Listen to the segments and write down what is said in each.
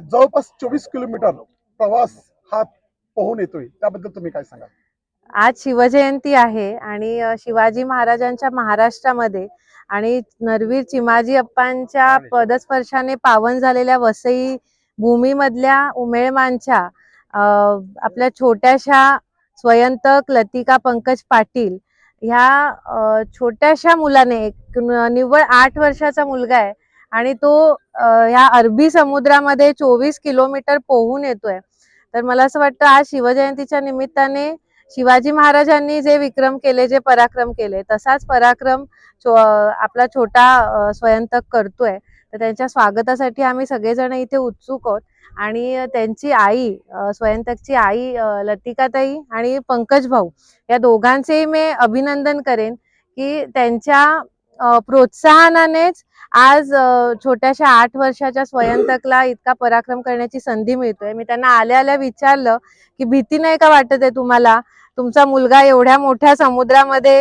जवळपास चोवीस किलोमीटर प्रवास हा पोहून येतोय. त्याबद्दल तुम्ही काय सांगाल? आज शिवजयंती आहे आणि शिवाजी महाराजांच्या महाराष्ट्रामध्ये आणि नरवीर चिमाजी अप्पांच्या पदस्पर्शाने पावन झालेल्या वसई भूमीमधल्या उमेळमांच्या आपल्या छोट्याशा स्वयंतक लतिका पंकज पाटील ह्या छोट्याशा मुलाने एक निव्वळ आठ वर्षाचा मुलगा आहे. आणि तो ह्या अरबी समुद्रामध्ये चोवीस किलोमीटर पोहून येतोय. तर मला असं वाटतं आज शिवजयंतीच्या निमित्ताने शिवाजी महाराजांनी जे विक्रम केले जे पराक्रम केले तसाच पराक्रम चो, आपला छोटा स्वयंतक करतोय. तर त्यांच्या स्वागतासाठी आम्ही सगळेजण इथे उत्सुक आहोत. आणि त्यांची आई स्वयंतकची आई लतिकाताई आणि पंकज भाऊ या दोघांचेही मी अभिनंदन करेन की त्यांच्या प्रोत्साहनानेच आज छोट्याशा आठ वर्षाच्या स्वयंतकला इतका पराक्रम करण्याची संधी मिळतोय. मी त्यांना आल्या आल्या विचारलं की भीती नाही का वाटत आहे तुम्हाला? तुमचा मुलगा एवढ्या मोठ्या समुद्रामध्ये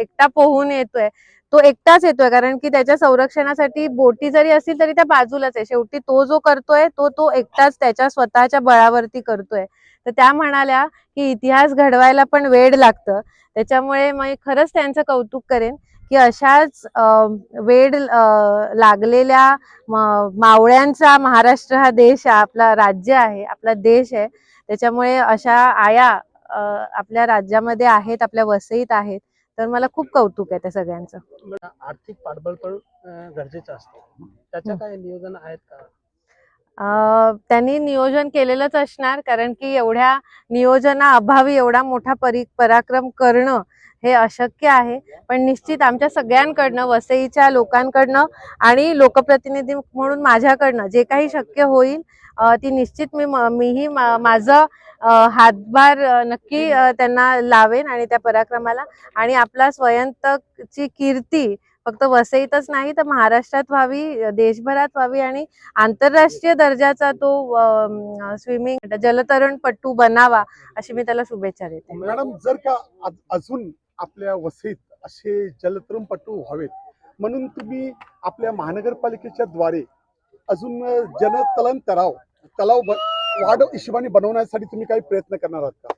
एकटा पोहून येतोय. तो एकटाच येतोय कारण की त्याच्या संरक्षणासाठी बोटी जरी असतील तरी त्या बाजूलाच आहे. शेवटी तो जो करतोय तो तो एकटाच त्याच्या स्वतःच्या बळावरती करतोय. तर त्या म्हणाल्या की इतिहास घडवायला पण वेळ लागतं. त्याच्यामुळे मी खरंच त्यांचं कौतुक करेन. की अशाच वेड लागलेल्या मावळ्यांचा महाराष्ट्र हा देश आपला राज्य आहे आपला देश आहे. त्याच्यामुळे अशा आया आपल्या राज्यामध्ये आहेत आपल्या वसईत आहेत. तर मला खूप कौतुक आहे त्या सगळ्यांचं. आर्थिक पाठबळ पण गरजेचं असतं. त्याच्या हं. काय नियोजन आहेत का? त्यांनी नियोजन केलेलंच असणार कारण की एवढ्या नियोजना अभावी एवढा मोठा परी पराक्रम करणं हे अशक्य आहे. पण निश्चित आमच्या सगळ्यांकडनं वसईच्या लोकांकडनं आणि लोकप्रतिनिधी म्हणून माझ्याकडनं जे काही शक्य होईल ती निश्चित मी मीही माझं हातभार नक्की त्यांना लावेन आणि त्या पराक्रमाला. आणि आपला स्वयंतकची कीर्ती फक्त वसईतच नाही तर महाराष्ट्रात व्हावी देशभरात व्हावी आणि आंतरराष्ट्रीय दर्जाचा तो स्विमिंग जलतरणपटू बनावा अशी मी त्याला शुभेच्छा देते. मॅडम जर का अजून आपल्या वसईत असे जलतरणपटू व्हावेत. म्हणून तुम्ही आपल्या महानगरपालिकेच्या द्वारे अजून जलतलन तलाव तलाव वाढ हिशोबाने बनवण्यासाठी तुम्ही काही प्रयत्न करणार आहात का?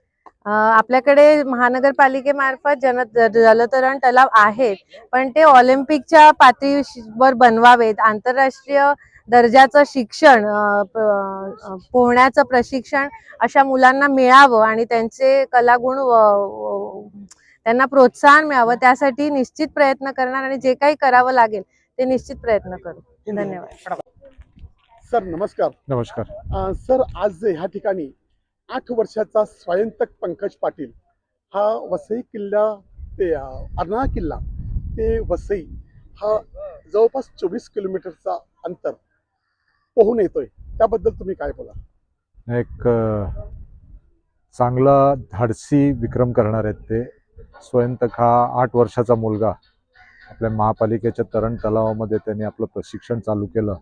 आपल्याकडे महानगरपालिकेमार्फत जन जलतरण तलाव आहेत पण ते ऑलिम्पिकच्या पातळीवर बनवावेत. आंतरराष्ट्रीय दर्जाचं शिक्षण पोहण्याचं प्रशिक्षण अशा मुलांना मिळावं आणि त्यांचे कलागुण त्यांना प्रोत्साहन मिळावं त्यासाठी निश्चित प्रयत्न करणार आणि जे काही करावं लागेल ते निश्चित प्रयत्न करू. धन्यवाद. सर नमस्कार. नमस्कार. सर आज ह्या ठिकाणी आठ वर्षाचा स्वयंतक पंकज पाटील हा वसई किल्ला ते अ, अर्नाळा किल्ला ते वसई हा जवळपास चोवीस किलोमीटरचा अंतर पोहून येतोय. त्याबद्दल तुम्ही काय बोला एक चांगला धाडसी विक्रम करणार आहेत ते. स्वयंतक हा आठ वर्षाचा मुलगा. आपल्या महापालिकेच्या तरण तलावामध्ये त्यांनी आपलं प्रशिक्षण चालू केलं.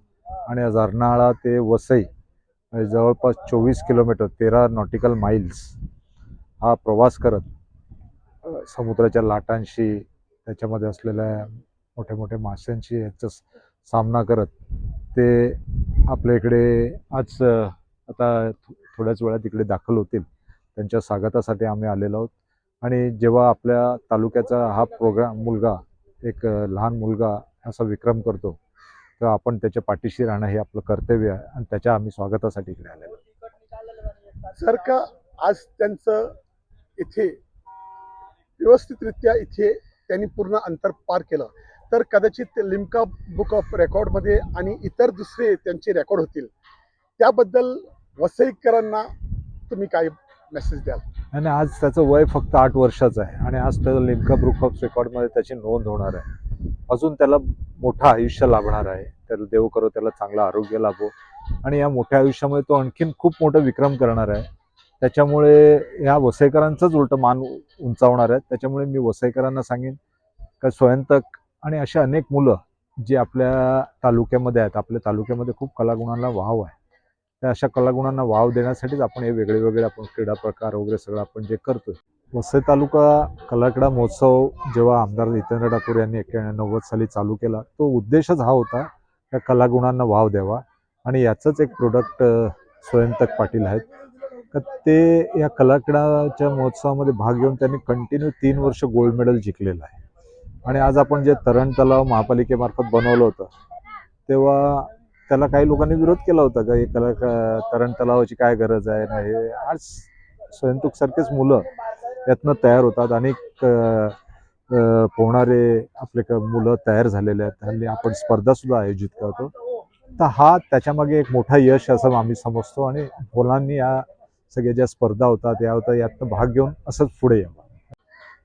आणि आज अर्नाळा ते वसई म्हणजे जवळपास चोवीस किलोमीटर तेरा नॉटिकल माइल्स हा प्रवास करत समुद्राच्या लाटांशी त्याच्यामध्ये असलेल्या मोठ्या मोठ्या माशांशी याचा सामना करत. ते आपल्या इकडे आज आता थोड्याच वेळात इकडे दाखल होतील. त्यांच्या स्वागतासाठी आम्ही आलेलो आहोत. आणि जेव्हा आपल्या तालुक्याचा हा प्रोग्राम मुलगा एक लहान मुलगा असा विक्रम करतो तर आपण त्याच्या पाठीशी राहणं हे आपलं कर्तव्य आहे आणि त्याच्या आम्ही स्वागतासाठी इकडे आलेलो सर जर का आज त्यांचं इथे व्यवस्थितरित्या इथे त्यांनी पूर्ण अंतर पार केलं तर कदाचित लिम्का बुक ऑफ रेकॉर्डमध्ये आणि इतर दुसरे त्यांचे रेकॉर्ड होतील. त्याबद्दल वसईकरांना तुम्ही काय मेसेज द्याल. आणि आज त्याचं वय फक्त आठ वर्षाचं आहे. आणि आज त्याचं लिमका बुक ऑफ रेकॉर्डमध्ये त्याची नोंद होणार आहे. अजून त्याला मोठं आयुष्य लाभणार आहे. त्याला देव करो त्याला चांगलं आरोग्य लाभो. आणि या मोठ्या आयुष्यामध्ये तो आणखीन खूप मोठा विक्रम करणार आहे. त्याच्यामुळे ह्या वसईकरांचंच उलटं मान उंचावणार आहे. त्याच्यामुळे मी वसईकरांना सांगेन का स्वयंतक आणि अशा अनेक मुलं जी आपल्या तालुक्यामध्ये आहेत आपल्या तालुक्यामध्ये खूप कलागुणांना वाव आहे. त्या अशा कलागुणांना वाव देण्यासाठीच आपण हे वेगळे वेगळे आपण क्रीडा प्रकार वगैरे सगळं आपण जे करतो वसई तालुका कलाक्रीडा महोत्सव जेव्हा आमदार जितेंद्र ठाकूर यांनी एक्याण्णव नव्वद साली चालू केला तो उद्देशच हा होता त्या कलागुणांना वाव द्यावा. आणि याचंच एक प्रोडक्ट स्वयंतक पाटील आहेत. तर ते या कलाक्रीडाच्या महोत्सवामध्ये भाग घेऊन त्यांनी कंटिन्यू तीन वर्ष गोल्ड मेडल जिंकलेलं आहे. आणि आज आपण जे तरण तलाव महापालिकेमार्फत बनवलं होतं तेव्हा त्याला काही लोकांनी विरोध केला होता का? हे कला क- तरण तलावाची काय गरज आहे? नाही हे आज स्वयंतुक सारखेच मुलं यातनं तयार होतात. अनेक पोहणारे आपले क- मुलं तयार झालेले आहेत. हल्ली आपण स्पर्धा सुद्धा आयोजित करतो. तर हा त्याच्यामागे एक मोठा यश असं आम्ही समजतो आणि मुलांनी या सगळ्या ज्या स्पर्धा होतात या होतात यातनं भाग घेऊन असंच पुढे यावं.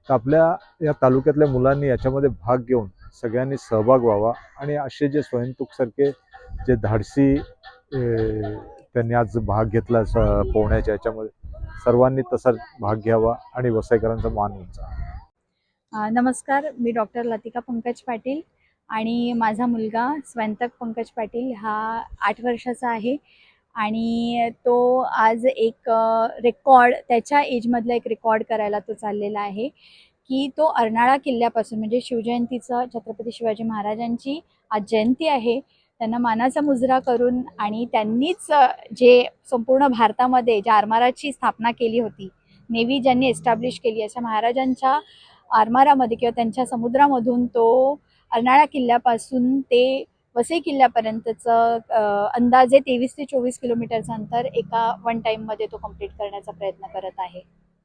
तर आपल्या या तालुक्यातल्या मुलांनी याच्यामध्ये भाग घेऊन सगळ्यांनी सहभाग व्हावा आणि असे जे स्वयंतुक सारखे जे धाडसी त्यांनी आज भाग घेतला स- पोहण्याच्या याच्यामध्ये. सर्वांनी तसा भाग घ्यावा आणि वसईकरांचा मान उंचावा. नमस्कार. मी डॉक्टर लतिका पंकज पाटील आणि माझा मुलगा स्वयंतक पंकज पाटील हा आठ वर्षाचा आहे आणि तो आज एक रेकॉर्ड त्याच्या एजमधला एक रेकॉर्ड करायला तो चाललेला आहे की तो अर्नाळा किल्ल्यापासून म्हणजे शिवजयंतीचं छत्रपती शिवाजी महाराजांची आज जयंती आहे. त्यांना मानाचा मुजरा करून आणि त्यांनीच जे संपूर्ण भारतामध्ये ज्या आरमाराची स्थापना केली होती नेव्ही ज्यांनी एस्टॅब्लिश केली अशा महाराजांच्या आरमारामध्ये किंवा त्यांच्या समुद्रामधून तो अर्नाळा किल्ल्यापासून ते वसई किल्ल्यापर्यंतचं अंदाजे तेवीस ते चोवीस किलोमीटरचं अंतर एका वन टाईममध्ये तो कंप्लीट करण्याचा प्रयत्न करत आहे.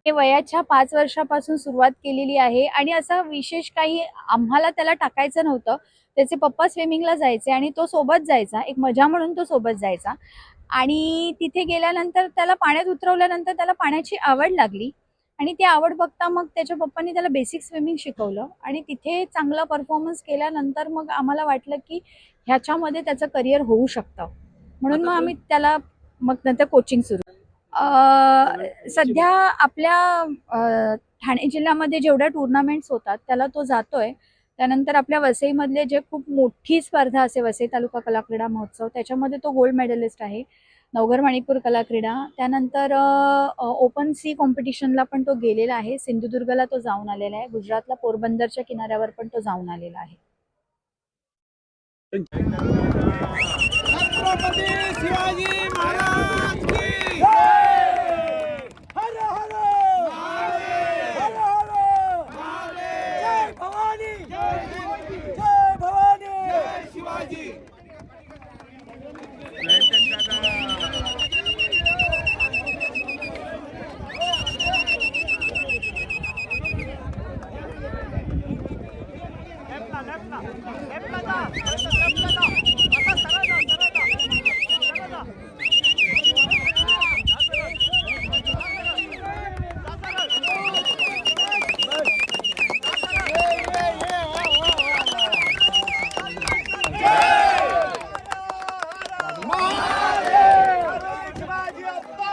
हे वयाच्या पाच वर्षापासून सुरुवात केलेली आहे. आणि असं विशेष काही आम्हाला त्याला टाकायचं नव्हतं. त्याचे पप्पा स्विमिंगला जायचे आणि तो सोबत जायचा. एक मजा म्हणून तो सोबत जायचा. आणि तिथे गेल्यानंतर त्याला पाण्यात उतरवल्यानंतर त्याला पाण्याची आवड लागली. आणि ती आवड बघता मग त्याच्या पप्पांनी त्याला बेसिक स्विमिंग शिकवलं. आणि तिथे चांगला परफॉर्मन्स केल्यानंतर मग आम्हाला वाटलं की ह्याच्यामध्ये त्याचं करिअर होऊ शकतं. म्हणून मग आम्ही त्याला मग नंतर कोचिंग सुरू सध्या आपल्या ठाणे जिल्ह्यामध्ये जेवढ्या टुर्नामेंट्स होतात त्याला तो जातोय. त्यानंतर आपल्या वसईमधले जे खूप मोठी स्पर्धा असे वसई तालुका कला क्रीडा महोत्सव त्याच्यामध्ये तो गोल्ड मेडलिस्ट आहे. नवघर मणिपूर कला क्रीडा. त्यानंतर ओपन सी कॉम्पिटिशनला पण तो गेलेला आहे. सिंधुदुर्गला तो जाऊन आलेला आहे. गुजरातला पोरबंदरच्या किनाऱ्यावर पण तो जाऊन आलेला आहे छत्रपती शिवाजी महाराज की हर हर हर हर जय भवानी जय भवानी जय शिवाजी शिवाजी अप्पा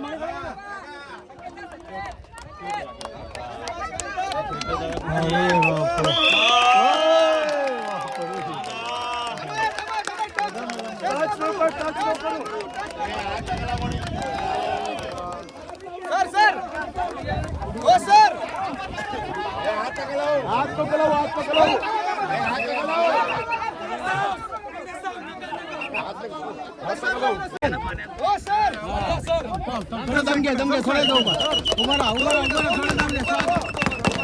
की सर सर हो सर हाथ पकड़ो हाथ पकड़ो हो सर थोड़ा दम घ्या दम घ्या थोडा दम उभा राहा उभा राहा उभा राहा थोडा दम घ्या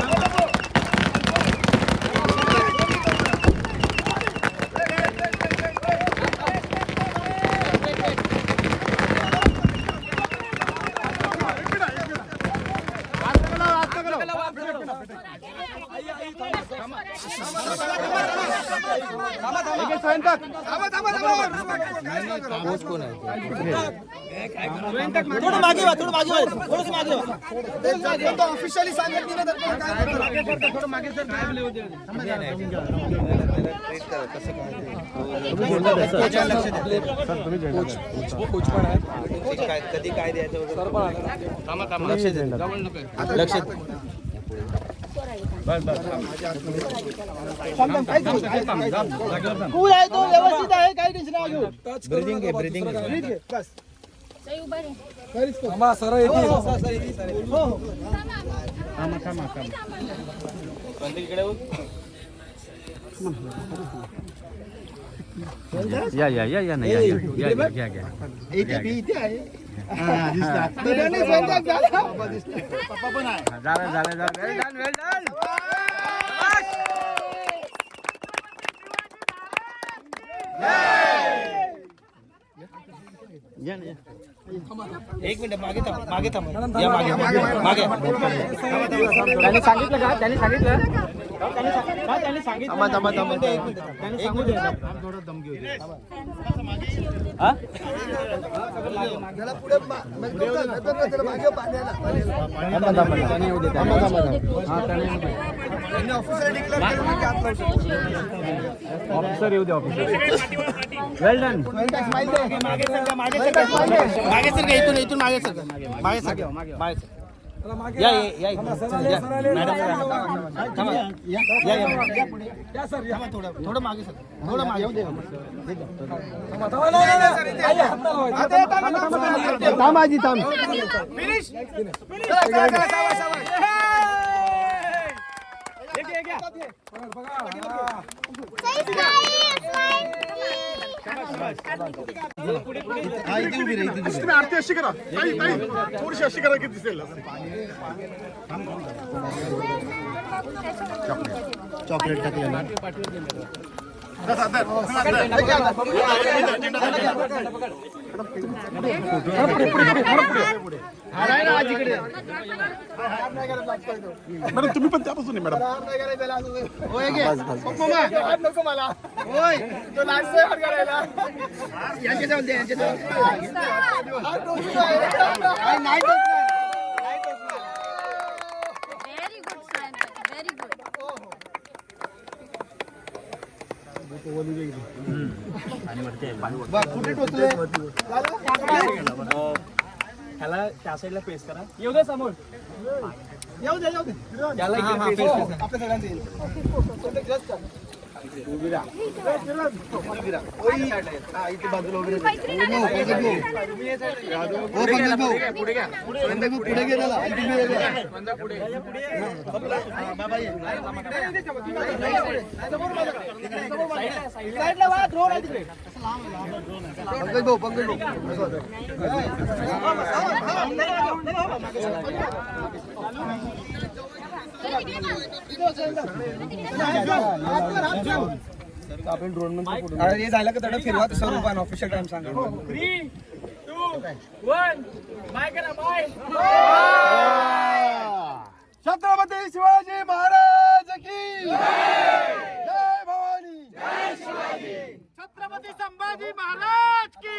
थोडं मागे वा थोडं मागे वा थोडंसं मागे वा. ऑफिशियली सांगितलं तर काय करणार? थोडं मागे सर कूल आहे? तो व्यवस्थित आहे काही टेन्शन ब्रिदिंग ब्रिदिंग बस. थांबा सर येतील हो हो या या या या नाही या या या या घ्या घ्या इथे बी इथे आहे हा, दिसला. नाही, नाही, स्वयंपाक झाला. बाबा दिसले. पप्पा पण आहे झालं झालं झालं वेल डन वेल डन एक मिनिट मागे थांब मागे थांब. या मागे मागे त्यांनी सांगितलं का? त्यांनी सांगितलं? त्यांनी. ऑफिसर येऊ दे ऑफिसर वेल डन. मागे सरका. मागे सरका इथून इथून मागे सरका मागे सरका मागे सरका. या या. या इकडे. या. मॅडम थांबा. या या या थांबा थोडं थोडं मागे सर. थोडं मागे थांब आजी थांब. हा, इथे उभी राहा, इथे उभी तुम्ही आरती अशी करा ताई ताई थोडीशी अशी करा की दिसेल राहा. चॉकलेट टाकले ना मॅडम तुम्ही पण त्यापासून मॅडम. नको मला होय तो हात यांच्या जाऊन दे, यांच्या जाऊन नाही ह्याला त्या साईडला पेस करा. येऊ दे समोर. येऊ दे येऊ दे. त्याला इकडे face हो. आपल्या सगळ्यांचं पुढे Just पंकज भाऊ. पंकज भाऊ. आपण ड्रोनमध्ये हे झालं का तेवढं फिरवा स्वरूपान ऑफिशियल टाइम सांगा करा, छत्रपती शिवाजी महाराज की जय! भवानी! छत्रपती संभाजी महाराज की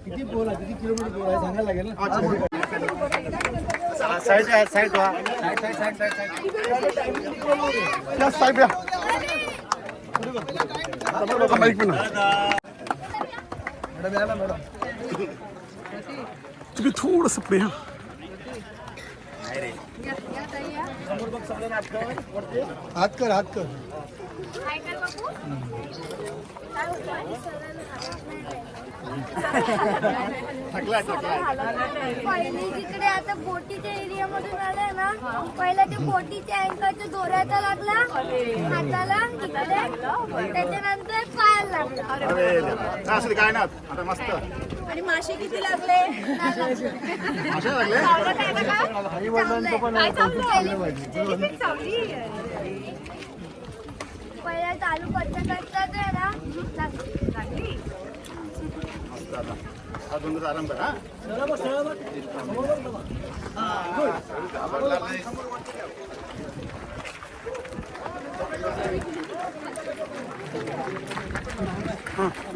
किती बोला किती किलोमीटर बोला सांगायला लागेल ना side side side side madam या ना मॅडम तुम्ही थोडस पुढे या. हात कर हात कर. पहिले जिकडे आता बोटीच्या एरिया मधून आलाय ना पहिला ते बोटीच्या अँकरच्या दोऱ्याचा लागला हाताला इकडे त्याच्यानंतर पायाला लागला. असं काय ना आता मस्त. आणि मासे किती लागले? पहिला चालू करता करता ते ना लागली आराम कर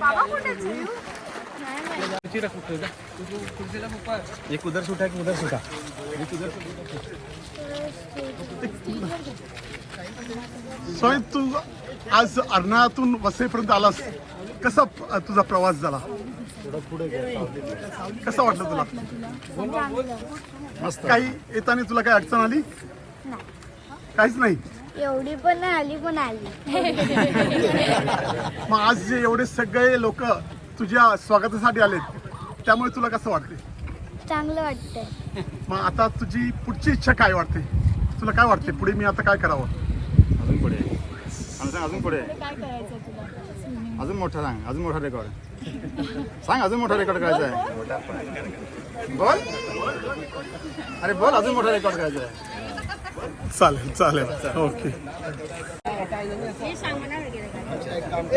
बाबा कुठे एक उधर सुटा एक उधर सुटा. सोय तू आज अर्नाळातून वसईपर्यंत आलास. कसा तुझा प्रवास झाला? कसा वाटलं तुला? काही येताना तुला काही अडचण आली? काहीच नाही? एवढी पण आली पण आली. मग आज जे एवढे सगळे लोक तुझ्या स्वागतासाठी आलेत. त्यामुळे तुला कसं वाटते चांगलं वाटतंय. मग आता तुझी पुढची इच्छा काय वाटते? तुला काय वाटते पुढे मी आता काय करावं? अजून पुढे. आणि सांग अजून पुढे. अजून मोठा सांग अजून मोठा रेकॉर्ड सांग अजून मोठा रेकॉर्ड करायचा आहे बोल. अरे बोल अजून मोठा रेकॉर्ड करायचा आहे चालेल चालेल. ओके.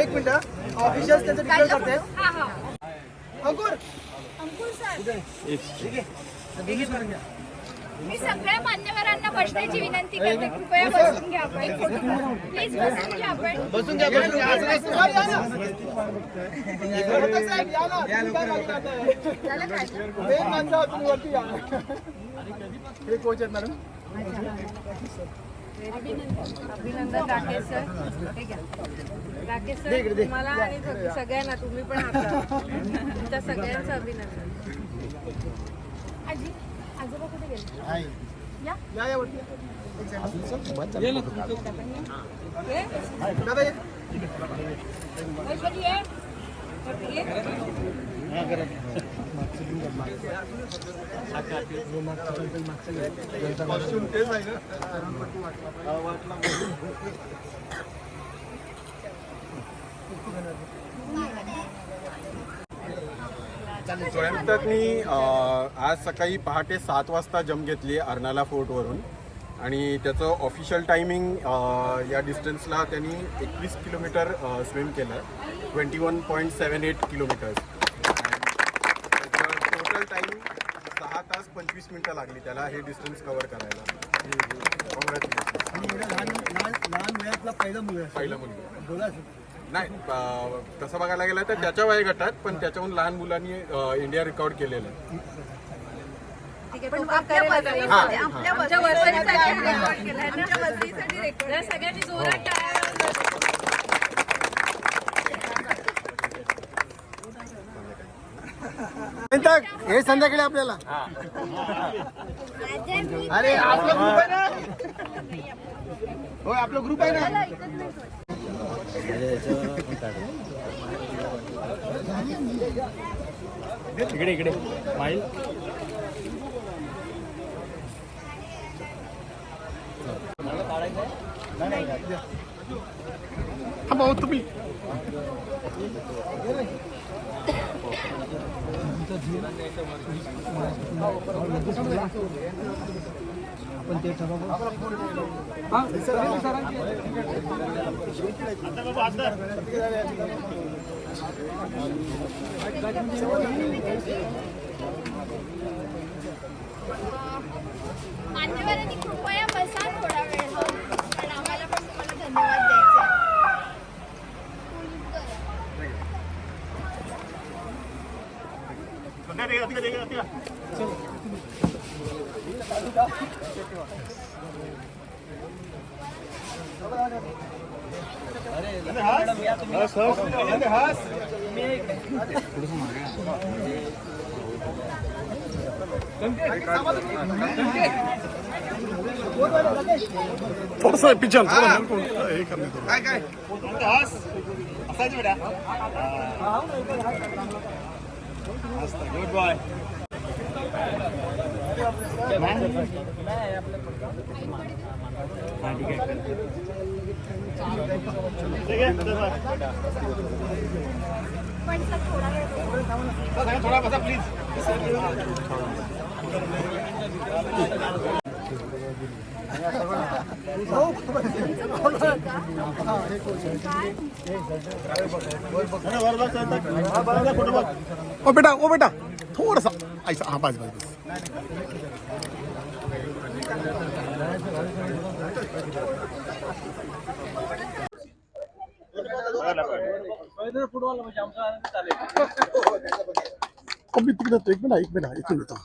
एक मिनिट ऑफिशियल त्यांचं डिटेल करते मी सगळ्या मान्यवरांना बसण्याची विनंती करते. कृपया बसून घ्या आपण. एक फोटो काढू. प्लीज बसून घ्या आपण. बसून घ्या बसून घ्या. असं नसतं. अभिनंदन राकेश सर. हे घ्या. राकेश सर तुम्हाला आणि सग- सगळ्यांना तुम्ही पण आता तुमच्या सगळ्यांचं अभिनंदन. आजी आजोबा कुठे गेले. ये. स्वयंतकनी आज सकाळी पहाटे सात वाजता जम घेतली अर्नाला फोर्टवरून आणि त्याचं ऑफिशियल टायमिंग या डिस्टन्सला त्यांनी एकवीस किलोमीटर स्विम केलं. Twenty one point seven eight kilometres त्याचं टोटल टाईम सहा पंचवीस मिनटं लागली त्याला हे डिस्टन्स कव्हर करायला. Congratulations. लहान लहान लहान वयातला पहिला मुलगा आहे. पहिलं मुलगा. बोला नाही तसं बघायला गेलं तर त्याच्या वयोगटात पण त्याच्याहून लहान मुलांनी इंडिया रेकॉर्ड केलेलं आहे. पण आपल्या वसईसाठी- हा, आमच्या वसईसाठी रेकॉर्ड केलाय ना. जरा सगळ्यांनी जोरात टाळ्या वाजवा. हे संध्याकाळी आपल्याला. अरे आपला ग्रुप आहे ना? होय आपला ग्रुप आहे ना? इकडे इकडे. माईल हा भाऊ तुम्ही. आपण ते ठरवू मान्यवरांनी कृपया बसा थोडा वेळ पण आम्हाला पण तुम्हाला धन्यवाद द्यायचे थोडस पिचन थोडं हे करणे थोडं काय काय असायचं बेटा गुड बॉय पण सर थोडा वेळ थोडा बसा प्लीज ओ बेटा ओ बेटा. थोडासा. ऐसा हा पाच पाच मी तिकडे. एक मिनिट एक मिनिट. इथून येतो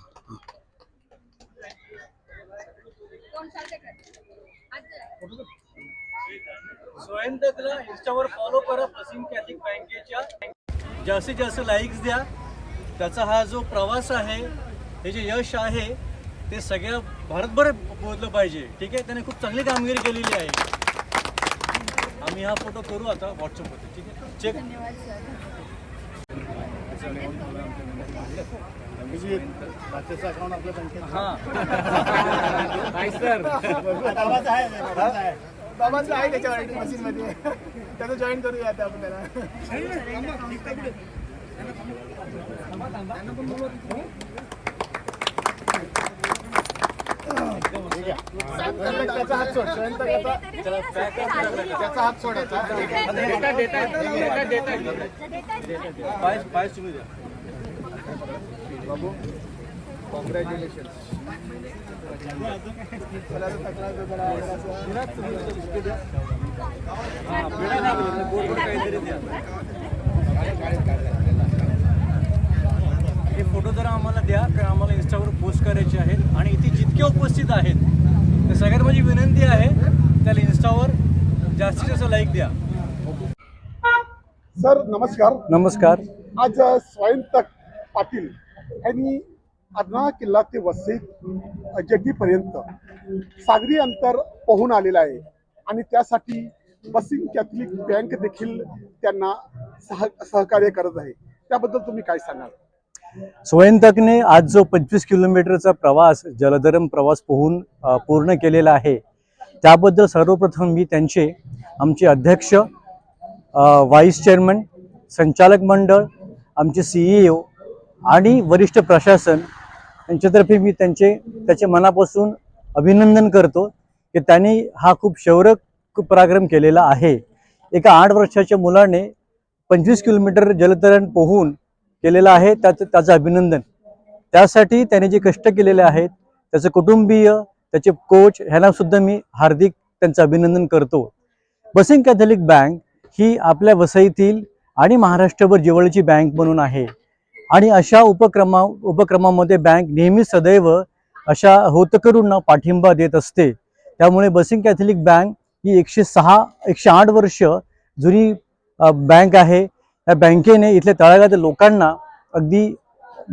स्वयंतकला इंस्टावर फॉलो करा कॅथलिक बँकेच्या. जास्तीत जास्त लाईक्स द्या. त्याचा हा जो प्रवास आहे हे जे यश आहे ते सगळ्या भारतभर पोहोचलं पाहिजे. ठीक आहे? त्याने खूप चांगली कामगिरी केलेली आहे. आम्ही हा फोटो करू आता व्हॉट्सअपवरती. ठीक आहे? चेक. धन्यवाद सर. बाबांचं आहे. त्याच्यावर मशीन मध्ये. त्याचं जॉईन करूया आता आपण त्याला. त्याचा हात सोड. त्याचा हात सोडायचा पाय पाय तुम्ही द्या कॉंग्रॅच्युलेशन काहीतरी द्या. हे फोटो जरा आम्हाला द्या कारण आम्हाला इंस्टावर पोस्ट करायचे आहेत. आणि इथे जितके उपस्थित आहेत सगळ्यात माझी विनंती आहे त्याला इंस्टावर जास्तीत जास्त लाईक द्या. सर नमस्कार. नमस्कार. आज स्वयंतक पाटील यांनी अर्नाळा किल्ला ते वसई अ, जेटीपर्यंत सागरी अंतर पोहून आलेलं आहे. आणि त्यासाठी बसिंग कॅथलिक बँक देखील त्यांना सह सहकार्य करत आहे. त्याबद्दल तुम्ही काय सांगाल? स्वयंतकने आज जो पंचवीस किलोमीटरचा प्रवास जलधरम प्रवास पोहून पूर्ण केलेला आहे त्याबद्दल सर्वप्रथम मी त्यांचे आमचे अध्यक्ष व्हाईस चेअरमन संचालक मंडळ आमचे सी ई ओ आणि वरिष्ठ प्रशासन यांच्यातर्फे मी त्यांचे त्याचे मनापासून अभिनंदन करतो की त्यांनी हा खूप शौर्य पराक्रम केलेला आहे. एका आठ वर्षाच्या मुलाने पंचवीस किलोमीटर जलतरण पोहून केलेलं आहे त्याचं त्याचं अभिनंदन. त्यासाठी त्याने जे कष्ट केलेले आहेत त्याचं कुटुंबीय त्याचे कोच ह्यांना सुद्धा मी हार्दिक त्यांचं अभिनंदन करतो. बसिंग कॅथलिक बँक ही आपल्या वसईतील आणि महाराष्ट्रभर जवळची बँक म्हणून आहे. आणि अशा उपक्रमा उपक्रमामध्ये बँक नेहमी सदैव अशा होतकरूंना पाठिंबा देत असते. त्यामुळे बसिंग कॅथलिक बँक ही एकशे सहा एकशे आठ वर्ष जुनी बँक आहे. या बँकेने इथल्या तळागाळातील लोकांना अगदी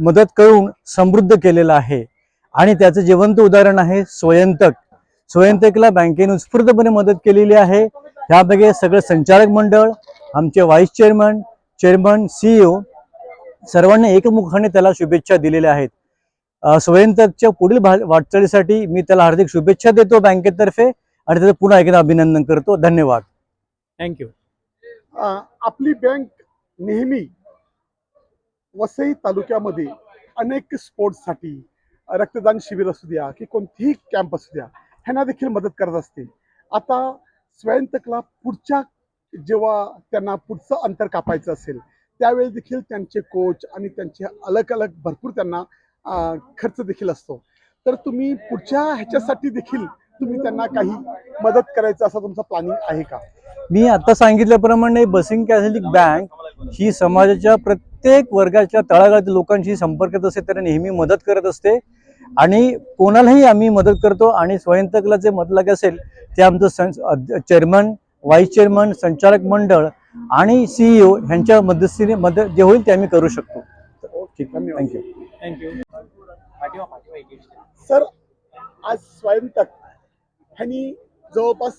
मदत करून समृद्ध केलेलं आहे. आणि त्याचं जिवंत उदाहरण आहे स्वयंतक. स्वयंतकला बँकेने उत्स्फूर्तपणे मदत केलेली आहे. ह्यापैकी सगळं संचालक मंडळ आमचे व्हाईस चेअरमन चेअरमन सीईओ सर्वांनी एकमुखाने त्याला शुभेच्छा दिलेल्या आहेत. स्वयंतकच्या पुढील भा- वाटचालीसाठी मी त्याला हार्दिक शुभेच्छा देतो बँकेतर्फे आणि त्याचं पुन्हा एकदा अभिनंदन करतो. धन्यवाद. थँक्यू आपली बँक नेहमी वसई तालुक्यामध्ये अनेक स्पोर्ट्ससाठी रक्तदान शिबिर असू द्या की कोणतीही कॅम्प असू द्या ह्यांना देखील मदत करत असते. आता स्वयंतकला पुढच्या जेव्हा त्यांना पुढचं अंतर कापायचं असेल त्यावेळी देखील त्यांचे कोच आणि त्यांचे अलग अलग भरपूर त्यांना खर्च देखील असतो. तर तुम्ही पुढच्या ह्याच्यासाठी देखील तुम्ही त्यांना काही मदत करायचं असं तुमचं प्लॅनिंग आहे का? मी आता सांगितल्याप्रमाणे बसिंग कॅथलिक बँक ही समाजाच्या प्रत्येक वर्गाच्या तळागाळातील लोकांशी संपर्कात असते त्यांना नेहमी मदत करत असते. आणि कोणालाही आम्ही मदत करतो आणि स्वयंतकला जे मत लागत असेल ते आमचं सं चेअरमन व्हाईस चेअरमन संचालक मंडळ आणि सीईओ ह्यांच्या मदतीने मदत जे होईल ते आम्ही करू शकतो. ठीक धन्यवाद. थँक्यू थँक्यू सर आज स्वयंतक ह्यांनी जवळपास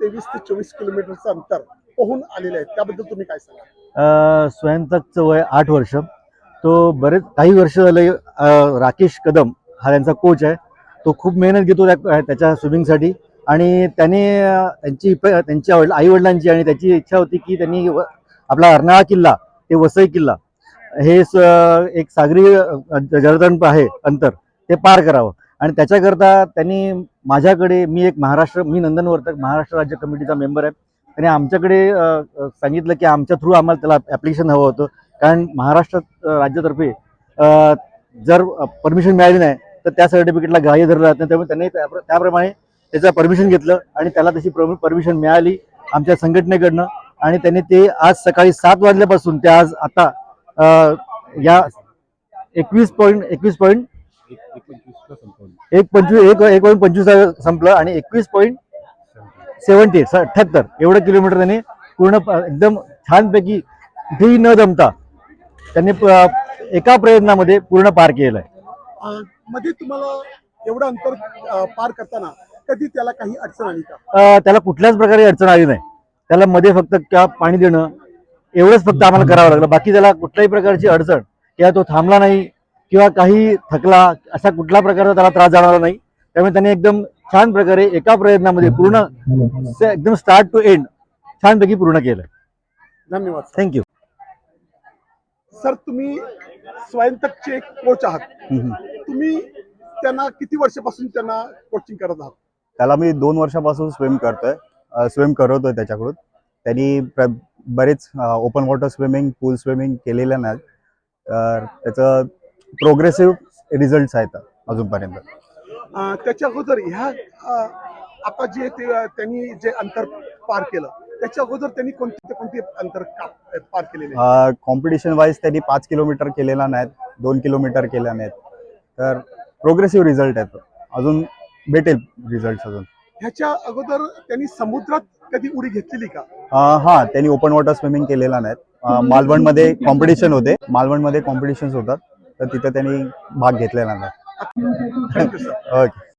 तेवीस ते चोवीस किलोमीटरचं अंतर पोहून आलेलं आहे. त्याबद्दल तुम्ही काय सांगा अ, स्वयंतकचं वय आठ वर्ष. तो बरेच काही वर्ष झाले राकेश कदम हा त्यांचा कोच आहे. तो खूप मेहनत घेतो त्या त्याच्या स्विमिंगसाठी आणि त्याने त्यांची त्यांच्या आई वडिलांची आणि त्याची इच्छा होती की त्यांनी आपला अर्नाळा किल्ला ते वसई किल्ला हे स- एक सागरी अ, जलतरण आहे अंतर ते पार करावं. आणि त्याच्याकरता त्यांनी माझ्याकडे मी एक महाराष्ट्र मी नंदनवर्तक महाराष्ट्र राज्य कमिटीचा मेंबर आहे. आणि आमच्याकडे सांगितलं की आमच्या थ्रू आम्हाला त्याला ॲप्लिकेशन हवं होतं. कारण महाराष्ट्र राज्यातर्फे जर परमिशन मिळाली नाही तर त्या सर्टिफिकेटला ग्राह्य धरलं जात नाही. त्यामुळे त्यांनी त्या- त्याप्रमाणे त्याचं परमिशन घेतलं आणि त्याला तशी परमिशन मिळाली आमच्या संघटनेकडनं. आणि त्यांनी ते आज सकाळी सात वाजल्यापासून ते आज आता या एकवीस पॉईंट एकवीस पॉईंट एक पंचवीस एक एक पॉईंट पंचवीस संपलं आणि एकवीस पॉईंट सेवन्टी अठ्ठ्याहत्तर एवढं किलोमीटर त्यांनी पूर्ण एकदम छानपैकी कुठेही न जमता त्यांनी एका प्रयत्नामध्ये पूर्ण पार केलेलं आहे मध्ये तुम्हाला एवढं अंतर पार करताना कधी त्याला काही अडचण आली का? त्याला कुठल्याच प्रकारे अडचण आली नाही. त्याला मध्ये फक्त क्या पाणी देणं एवढंच फक्त आम्हाला करावं लागलं. बाकी त्याला कुठल्याही प्रकारची अडचण किंवा तो थांबला नाही किंवा काही थकला असा कुठला प्रकारचा त्याला त्रास जाणवला नाही. त्यामुळे त्याने एकदम छान प्रकारे एका प्रयत्नामध्ये पूर्ण स- एकदम स्टार्ट टू एंड छानपैकी पूर्ण केलं. धन्यवाद थँक्यू सर तुम्ही स्वयंतकचे कोच आहात. तुम्ही त्यांना किती वर्षापासून त्यांना कोचिंग करत आहात? त्याला मी दोन वर्षापासून स्विम करतोय. स्विम करवतोय त्याच्याकडून. त्यांनी बरेच open water swimming pool swimming केलेलं नाही. तर त्याचं प्रोग्रेसिव्ह रिझल्ट्स आहेत अजूनपर्यंत. त्याच्या अगोदर ह्या आता जे ते त्यांनी जे अंतर पार केलं त्याच्या अगोदर त्यांनी कोणते ते कोणते अंतर का- पार केलेले? कॉम्पिटिशन वाईज त्यांनी पाच किलोमीटर केलेला नाहीत दोन किलोमीटर केल्या नाहीत. तर प्रोग्रेसिव्ह रिझल्ट आहेत. अजून भेटेल रिझल्ट अजून. ह्याच्या अगोदर त्यांनी समुद्रात कधी उडी घेतलेली का? अं, हा त्यांनी ओपन वॉटर स्विमिंग केलेला नाहीत. अं, मालवणमध्ये कॉम्पिटिशन होते. मालवणमध्ये कॉम्पिटिशन्स होतात. तर तिथे त्यांनी भाग घेतलेला ओके